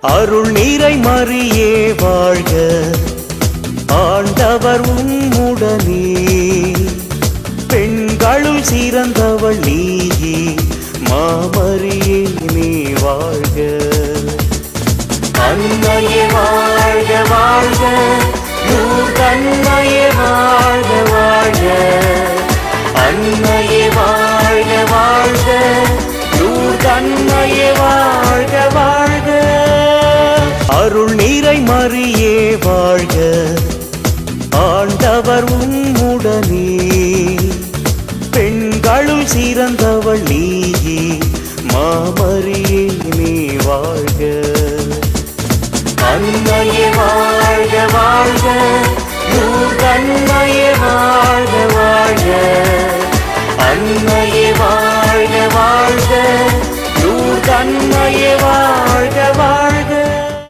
அருள் நீரை மறியே வாழ்க. ஆண்டவர் உம்முடனே பெண்களுள் சிறந்தவள் நீயே மாமரியே நீ வாழ்க. அன்னையே வாழ்க வாழ்க. நூதன்னையே வாழ்க வாழ்க. அன்னையே அருள் நீரை மறியே வாழ்க. ஆண்டவர் உம்முடனே பெண்களுள் சிறந்தவள் நீயே மாமரியே நீ வாழ்க. அன்னையே வாழ்க வாழ்க. நூதன்னையே வாழ்க வாழ்க. அன்னையே வாழ்க வாழ்க. நூதன்னையே வாழ்க வாழ்க.